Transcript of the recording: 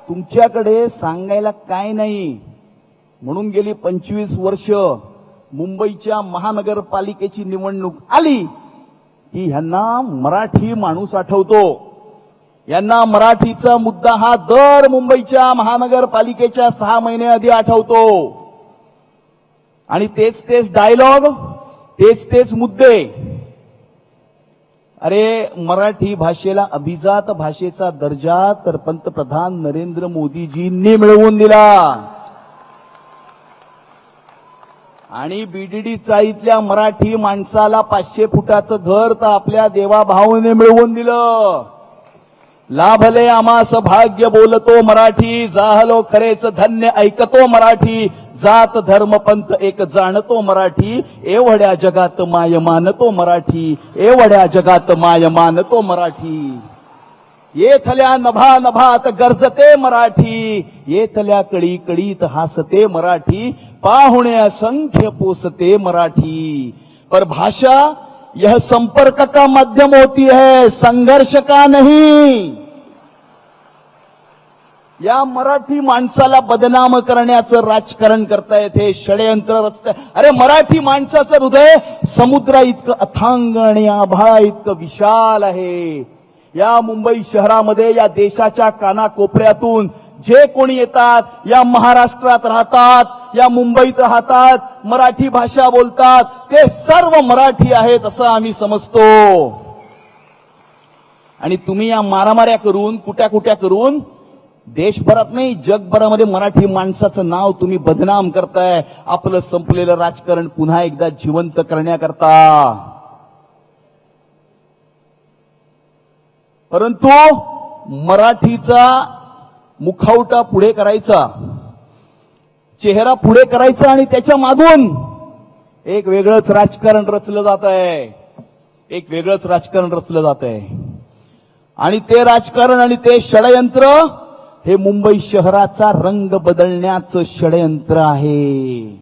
तुमच्याकडे सांगायला काय नाही. म्हणून गेली पंचवीस वर्ष मुंबईच्या महानगरपालिकेची निवडणूक आली की ह्यांना मराठी माणूस आठवतो. यांना मराठीचा मुद्दा हा दर मुंबईच्या महानगरपालिकेच्या सहा महिने आधी आठवतो. आणि तेच तेच डायलॉग तेच तेच मुद्दे अरे मराठी भाषेला अभिजात भाषेचा दर्जा तर पंतप्रधान नरेंद्र मोदीजींनी मिळवून दिला. आणि बीडीडी चाळीतल्या मराठी माणसाला पाचशे फुटाचं घर तर आपल्या देवाभाऊने मिळवून दिलं. लाभले आमास भाग्य बोलतो मराठी जाहलो खरेच धन्य ऐकतो मराठी. जात धर्म पंथ एक जाणतो मराठी एवढ्या जगात माय मानतो मराठी एवढ्या जगात माय मानतो मराठी. येथल्या नभा नभात गरजते मराठी येथल्या कळी कळीत हासते मराठी पाहुणे असंख्य पोसते मराठी. पर भाषा यह संपर्क का माध्यम होती है संघर्ष का नहीं? या मराठी माणसाला बदनाम करण्याचं राजकारण करतायत हे षडयंत्र रचत अरे मराठी माणसाचं हृदय समुद्रा इतकं अथांग आणि आभाळा इतकं विशाल आहे. या मुंबई शहरामध्ये या देशाच्या कानाकोपऱ्यातून जे कोणी येतात या महाराष्ट्रात राहतात या मुंबईत राहतात मराठी भाषा बोलतात ते सर्व मराठी आहेत असं आम्ही समजतो. आणि तुम्ही या मारामाऱ्या करून कुट्या कुट्या करून देशभरात नाही जगभरामध्ये मराठी माणसाचं नाव तुम्ही बदनाम करताय. आपलं संपलेलं राजकारण पुन्हा एकदा जिवंत करण्याकरता. परंतु मराठीचा मुखवटा पुढे करायचा चेहरा पुढे करायचा आणि त्याच्या मागून एक वेगळंच राजकारण रचलं जात आहे एक वेगळंच राजकारण रचलं जात आहे आणि ते राजकारण आणि ते षडयंत्र हे मुंबई शहराचा रंग बदलण्याचं षडयंत्र आहे.